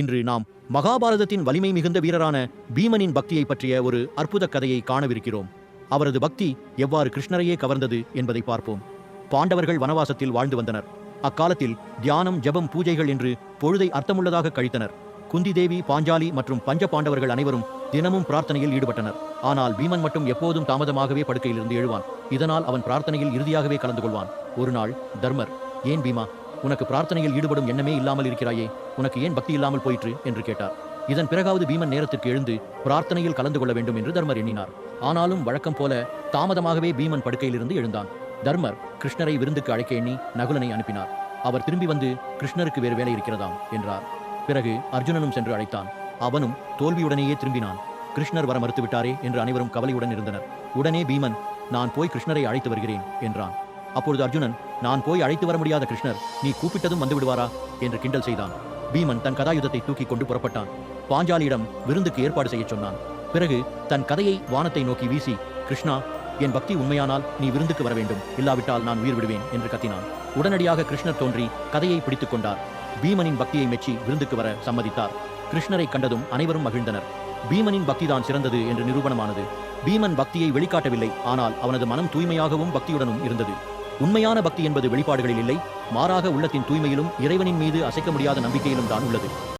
இன்று நாம் மகாபாரதத்தின் வலிமை மிகுந்த வீரரான பீமனின் பக்தியை பற்றிய ஒரு அற்புத கதையை காணவிருக்கிறோம். அவரது பக்தி எவ்வாறு கிருஷ்ணரையே கவர்ந்தது என்பதை பார்ப்போம். பாண்டவர்கள் வனவாசத்தில் வாழ்ந்து வந்தனர். அக்காலத்தில் தியானம் ஜெபம் பூஜைகள் என்று பொழுதை அர்த்தமுள்ளதாக கழித்தனர். குந்தி தேவி பாஞ்சாலி மற்றும் பஞ்ச பாண்டவர்கள் அனைவரும் தினமும் பிரார்த்தனையில் ஈடுபட்டனர். ஆனால் பீமன் மட்டும் எப்போதும் தாமதமாகவே படுக்கையிலிருந்து எழுவான். இதனால் அவன் பிரார்த்தனையில் இறுதியாகவே கலந்து கொள்வான். ஒரு நாள் தர்மர் ஏன் பீமா உனக்கு பிரார்த்தனையில் ஈடுபடும் எண்ணமே இல்லாமல் இருக்கிறாயே உனக்கு ஏன் பக்தி இல்லாமல் போயிற்று? என்று கேட்டார். இதன் பிறகாவது பீமன் நேரத்திற்கு எழுந்து பிரார்த்தனையில் கலந்து கொள்ள வேண்டும் என்று தர்மர் எண்ணினார். ஆனாலும் வழக்கம் போல தாமதமாகவே பீமன் படுக்கையிலிருந்து எழுந்தான். தர்மர் கிருஷ்ணரை விருந்துக்கு அழைக்க எண்ணி நகுலனை அனுப்பினார். அவர் திரும்பி வந்து கிருஷ்ணருக்கு வேறு வேலை இருக்கிறதாம் என்றார். பிறகு அர்ஜுனனும் சென்று அழைத்தான். அவனும் தோல்வியுடனேயே திரும்பினான். கிருஷ்ணர் வர மறுத்துவிட்டாரே என்று அனைவரும் கவலையுடன் இருந்தனர். உடனே பீமன் நான் போய் கிருஷ்ணரை அழைத்து வருகிறேன் என்றான். அப்பொழுது அர்ஜுனன் நான் போய் அழைத்து வர முடியாத கிருஷ்ணர் நீ கூப்பிட்டதும் வந்து விடுவாரா? என்று கிண்டல் செய்தான். பீமன் தன் கதாயுதத்தை தூக்கி கொண்டு புறப்பட்டான். பாஞ்சாலியிடம் விருந்துக்கு ஏற்பாடு செய்யச் சொன்னான். பிறகு தன் கதையை வானத்தை நோக்கி வீசி கிருஷ்ணா என் பக்தி உண்மையானால் நீ விருந்துக்கு வர வேண்டும். இல்லாவிட்டால் நான் உயிர் விடுவேன் என்று கத்தினான். உடனடியாக கிருஷ்ணர் தோன்றி கதையை பிடித்துக் கொண்டார். பீமனின் பக்தியை மெச்சி விருந்துக்கு வர சம்மதித்தார். கிருஷ்ணரை கண்டதும் அனைவரும் மகிழ்ந்தனர். பீமனின் பக்திதான் சிறந்தது என்று நிரூபணமானது. பீமன் பக்தியை வெளிக்காட்டவில்லை ஆனால் அவனது மனம் தூய்மையாகவும் பக்தியுடனும் இருந்தது. உண்மையான பக்தி என்பது வெளிப்பாடுகளில் இல்லை. மாறாக உள்ளத்தின் தூய்மையிலும் இறைவனின் மீது அசைக்க முடியாத நம்பிக்கையிலும் தான் உள்ளது.